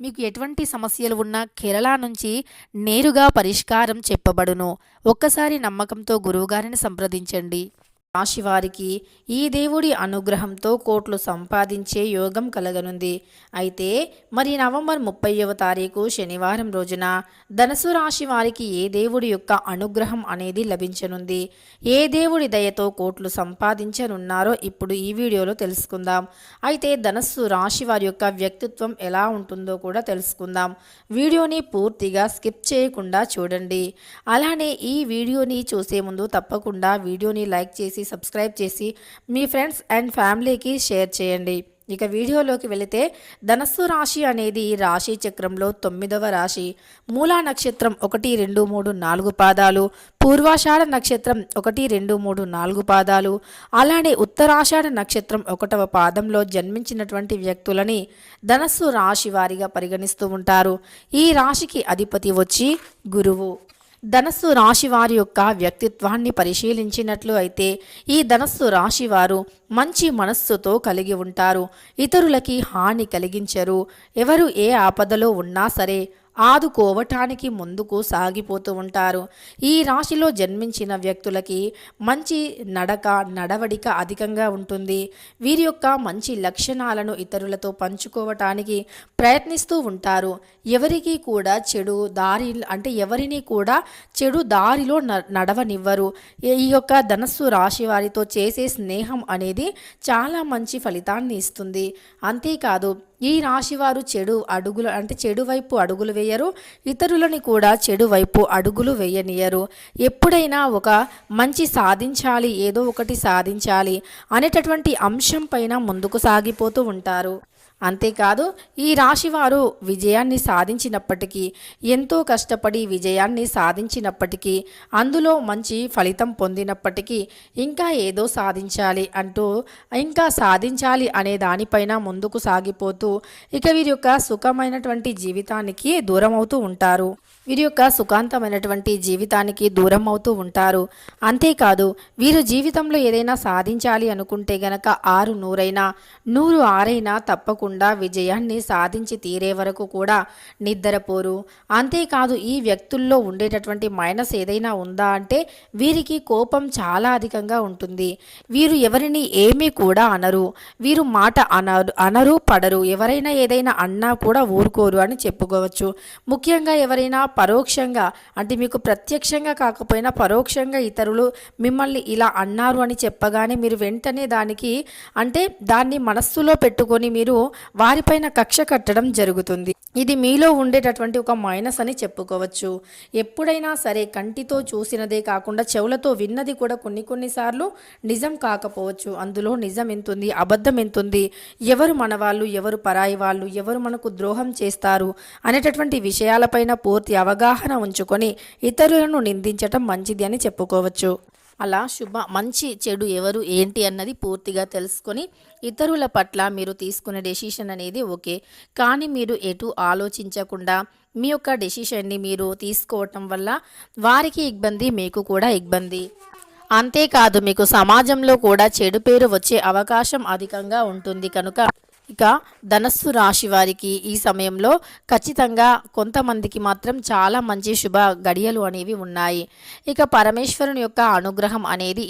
మీకు ఎటువంటి సమస్యలు ఉన్నా కేరళ నుంచి నేరుగా పరిష్కారం చెప్పబడును. ఒక్కసారి నమ్మకంతో గురువుగారిని సంప్రదించండి. రాశివారికి ఈ దేవుడి అనుగ్రహంతో కోట్లు సంపాదించే యోగం కలగనుంది. అయితే మరి నవంబర్ ముప్పైవ తారీఖు శనివారం రోజున ధనసు రాశి వారికి ఏ దేవుడి యొక్క అనుగ్రహం అనేది లభించనుంది? ఏ దేవుడి దయతో కోట్లు సంపాదించనున్నారో ఇప్పుడు ఈ వీడియోలో తెలుసుకుందాం. అయితే ధనస్సు రాశి వారి యొక్క వ్యక్తిత్వం ఎలా ఉంటుందో కూడా తెలుసుకుందాం. వీడియోని పూర్తిగా స్కిప్ చేయకుండా చూడండి. అలానే ఈ వీడియోని చూసే ముందు తప్పకుండా వీడియోని లైక్ చేసి సబ్స్క్రైబ్ చేసి మీ ఫ్రెండ్స్ అండ్ ఫ్యామిలీకి షేర్ చేయండి. ఇక వీడియోలోకి వెళితే ధనస్సు రాశి అనేది రాశి చక్రంలో తొమ్మిదవ రాశి. మూలా నక్షత్రం ఒకటి రెండు మూడు నాలుగు పాదాలు. పూర్వాషాఢ నక్షత్రం ఒకటి రెండు మూడు నాలుగు పాదాలు. అలానే ఉత్తరాషాఢ నక్షత్రం ఒకటవ పాదంలో జన్మించినటువంటి వ్యక్తులని ధనస్సు రాశి వారిగా పరిగణిస్తూ ఉంటారు. ఈ రాశికి అధిపతి వచ్చి గురువు. ధనస్సు రాశి వారి యొక్క వ్యక్తిత్వాన్ని పరిశీలించినట్లు అయితే ఈ ధనస్సు రాశి వారు మంచి మనస్సుతో కలిగి ఉంటారు. ఇతరులకి హాని కలిగించరు. ఎవరు ఏ ఆపదలో ఉన్నా సరే ఆదుకోవటానికి ముందుకు సాగిపోతూ ఉంటారు. ఈ రాశిలో జన్మించిన వ్యక్తులకి మంచి నడక నడవడిక అధికంగా ఉంటుంది. వీరి యొక్క మంచి లక్షణాలను ఇతరులతో పంచుకోవటానికి ప్రయత్నిస్తూ ఉంటారు. ఎవరికి కూడా చెడు దారి అంటే ఎవరిని కూడా చెడు దారిలో న- నడవనివ్వరు. ఈ యొక్క ధనస్సు రాశి వారితో చేసే స్నేహం అనేది చాలా మంచి ఫలితాన్ని ఇస్తుంది. అంతేకాదు ఈ రాశివారు చెడు అడుగులు అంటే చెడు వైపు అడుగులు వేయరు ఇతరులని కూడా చెడు వైపు అడుగులు వేయనియరు. ఎప్పుడైనా ఒక మంచి సాధించాలి ఏదో ఒకటి సాధించాలి అనేటటువంటి అంశం పైన ముందుకు సాగిపోతూ ఉంటారు. అంతేకాదు ఈ రాశివారు విజయాన్ని సాధించినప్పటికీ ఎంతో కష్టపడి విజయాన్ని సాధించినప్పటికీ అందులో మంచి ఫలితం పొందినప్పటికీ ఇంకా ఏదో సాధించాలి అంటూ ఇంకా సాధించాలి అనే దానిపైన ముందుకు సాగిపోతూ ఇక వీరి యొక్క సుఖమైనటువంటి జీవితానికి దూరం అవుతూ ఉంటారు. వీరి యొక్క సుఖాంతమైనటువంటి జీవితానికి దూరం అవుతూ ఉంటారు. అంతేకాదు వీరు జీవితంలో ఏదైనా సాధించాలి అనుకుంటే గనక ఆరు నూరైనా నూరు ఆరైనా తప్పకుండా విజయాన్ని సాధించి తీరే వరకు కూడా నిద్రపోరు అంతేకాదు ఈ వ్యక్తుల్లో ఉండేటటువంటి మైనస్ ఏదైనా ఉందా అంటే వీరికి కోపం చాలా అధికంగా ఉంటుంది. వీరు ఎవరిని ఏమీ కూడా అనరు. వీరు మాట అనరు అనరు పడరు. ఎవరైనా ఏదైనా అన్నా కూడా ఊరుకోరు అని చెప్పుకోవచ్చు. ముఖ్యంగా ఎవరైనా పరోక్షంగా అంటే మీకు ప్రత్యక్షంగా కాకపోయినా పరోక్షంగా ఇతరులు మిమ్మల్ని ఇలా అన్నారు అని చెప్పగానే మీరు వెంటనే దానికి అంటే దాన్ని మనస్సులో పెట్టుకొని మీరు వారిపైన కక్ష కట్టడం జరుగుతుంది. ఇది మీలో ఉండేటటువంటి ఒక మైనస్ అని చెప్పుకోవచ్చు. ఎప్పుడైనా సరే కంటితో చూసినదే కాకుండా చెవులతో విన్నది కూడా కొన్ని కొన్నిసార్లు నిజం కాకపోవచ్చు. అందులో నిజం ఎంతుంది అబద్ధం ఎంతుంది. ఎవరు మన వాళ్ళు ఎవరు పరాయి వాళ్ళు ఎవరు మనకు ద్రోహం చేస్తారు అనేటటువంటి విషయాలపైన పూర్తి అవగాహన ఉంచుకొని ఇతరులను నిందించటం మంచిది అని చెప్పుకోవచ్చు. అలా శుభ మంచి చెడు ఎవరు ఏంటి అన్నది పూర్తిగా తెలుసుకొని ఇతరుల పట్ల మీరు తీసుకునే డెసిషన్ అనేది ఓకే. కానీ మీరు ఎటు ఆలోచించకుండా మీ యొక్క డెసిషన్ని మీరు తీసుకోవటం వల్ల వారికి ఇబ్బంది మీకు కూడా ఇబ్బంది. అంతేకాదు మీకు సమాజంలో కూడా చెడు పేరు వచ్చే అవకాశం అధికంగా ఉంటుంది కనుక ఇక ధనస్సు రాశి వారికి ఈ సమయంలో ఖచ్చితంగా కొంతమందికి మాత్రం చాలా మంచి శుభ గడియలు అనేవి ఉన్నాయి. ఇక పరమేశ్వరుని యొక్క అనుగ్రహం అనేది